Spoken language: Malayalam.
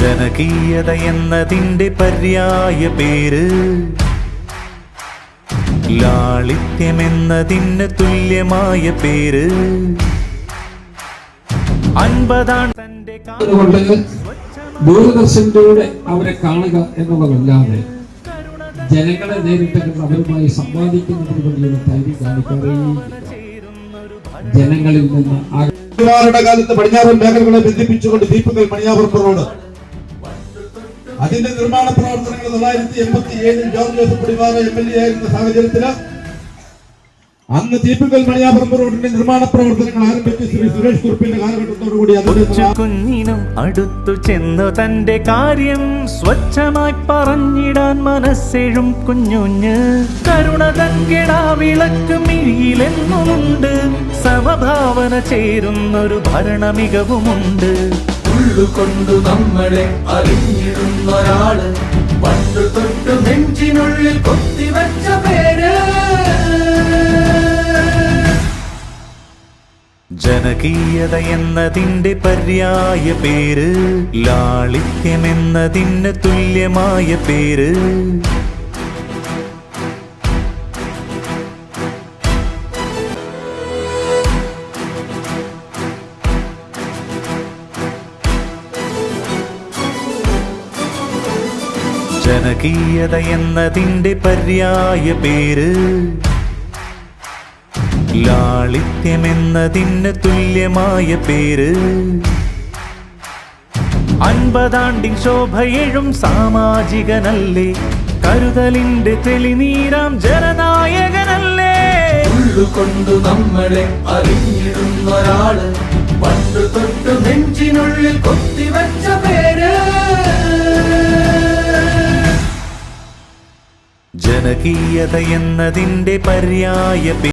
ജനകീയത എന്നതിന്റെ പര്യായ പേര്. ലാളിത്യമെന്നതിന് തുല്യമായ പേര്. അൻപതാണ് തന്റെ ദൂരദർശനിലൂടെ അവരെ കാണുക എന്നുള്ളതല്ലാതെ ജനങ്ങളെ നേരിട്ട് കണ്ട് അവരുമായി സംവാദിക്കുന്നതിന് വേണ്ടിയുള്ള ധൈര്യം കാണിക്കാറേ ജനങ്ങളിൽ നിന്ന് കാലത്ത് പടിഞ്ഞാറൻ മേഖലകളെ ബന്ധിപ്പിച്ചുകൊണ്ട് ദീപകൽ മണിയാപുരം റോഡ് അതിന്റെ നിർമ്മാണ പ്രവർത്തനങ്ങൾ തൊള്ളായിരത്തി എൺപത്തി ഏഴിൽ ജോർജ് ജോസഫ് പിടിവാറ എം എൽ എ ആയിരുന്ന സാഹചര്യത്തിൽ അന്ന് തീപ്പുകൽ മണിയാപുരം റോഡിന്റെ നിർമ്മാണ പ്രവർത്തനങ്ങൾ ആരംഭിച്ച് ശ്രീ സുരേഷ് കുറിപ്പിന്റെ കാലഘട്ടത്തോടുകൂടി കുഞ്ഞിനും അടുത്തു ചെന്നു തന്റെ കാര്യം സ്വച്ഛമായി പറഞ്ഞിടാൻ മനസ്സെഴും കുഞ്ഞുഞ്ഞ്. കരുണ തൻകിടാ വിളക്ക് മിഴിയിലെന്നുമുണ്ട്. സമഭാവന ചേരുന്നൊരു ഭരണ മികവുമുണ്ട് ഉള്ളുകൊണ്ടു നമ്മളെ അറിഞ്ഞിടുന്നൊരാൾ പണ്ടു തൊട്ടു നെഞ്ചിനുള്ളിൽ കൊത്തിവെച്ച പേര്. ജനകീയത എന്നതിന്റെ പര്യായ പേര് ലാളിത്യമെന്നതിന് തുല്യമായ പേര്. ജനകീയത എന്നതിന്റെ പര്യായ പേര് ലാളിത്യമെന്നതിന് തുല്യമായ പേര് അൻപതാണ്ടിൻ ശോഭയെഴും സാമാജികനല്ലേ കരുതലിന്റെ തെളിനീരാം ജനനായകനല്ലേ. ഉള്ളുകൊണ്ടു നമ്മളെ അറിഞ്ഞിടുന്നൊരാൾ പണ്ട് തൊട്ട് നെഞ്ചിനുള്ളിൽ കൊത്തിവെച്ച പേര് ജനകീയത എന്നതിന്റെ പര്യായ പേര്